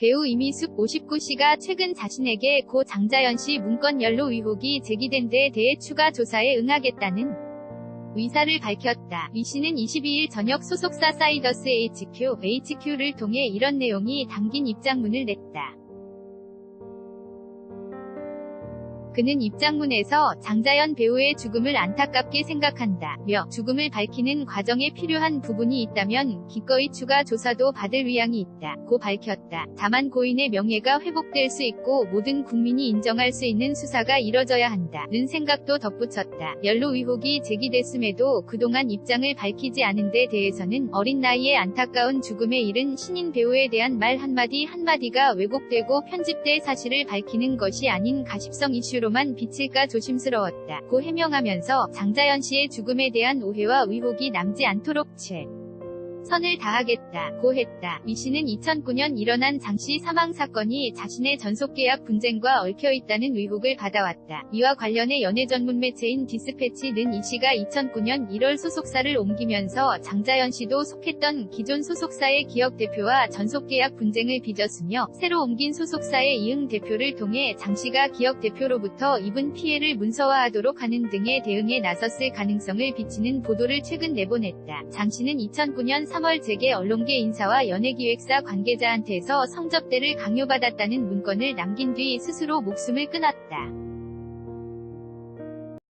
배우 이미숙 59씨가 최근 자신에게 고 장자연 씨 문건 연루 의혹이 제기된 데에 대해 추가 조사에 응하겠다는 의사를 밝혔다. 이 씨는 22일 저녁 소속사 사이더스 HQ, HQ를 통해 이런 내용이 담긴 입장문을 냈다. 그는 입장문에서 장자연 배우의 죽음을 안타깝게 생각한다. 며 죽음을 밝히는 과정에 필요한 부분이 있다면 기꺼이 추가 조사도 받을 의향이 있다. 고 밝혔다. 다만 고인의 명예가 회복될 수 있고 모든 국민이 인정할 수 있는 수사가 이뤄져야 한다. 는 생각도 덧붙였다. 연루 의혹이 제기됐음에도 그동안 입장을 밝히지 않은 데 대해서는 어린 나이에 안타까운 죽음에 이른 신인 배우에 대한 말 한마디 한마디가 왜곡되고 편집돼 사실을 밝히는 것이 아닌 가십성 이슈로 만 비칠까 조심스러웠다. 고 해명하면서 장자연 씨의 죽음에 대한 오해와 의혹이 남지 않도록 최. 선을 다하겠다. 고 했다. 이 씨는 2009년 일어난 장씨 사망 사건이 자신의 전속계약 분쟁과 얽혀 있다는 의혹을 받아왔다. 이와 관련해 연예 전문 매체인 디스패치는 이 씨가 2009년 1월 소속사를 옮기면서 장자연 씨도 속했던 기존 소속사의 기업 대표와 전속계약 분쟁을 빚었으며 새로 옮긴 소속사의 이응 대표를 통해 장 씨가 기업 대표로부터 입은 피해를 문서화하도록 하는 등의 대응에 나섰을 가능성을 비치는 보도를 최근 내보냈다. 장 씨는 2009년 3월 재계 언론계 인사와 연예기획사 관계자한테서 성접대를 강요받았다는 문건을 남긴 뒤 스스로 목숨을 끊었다.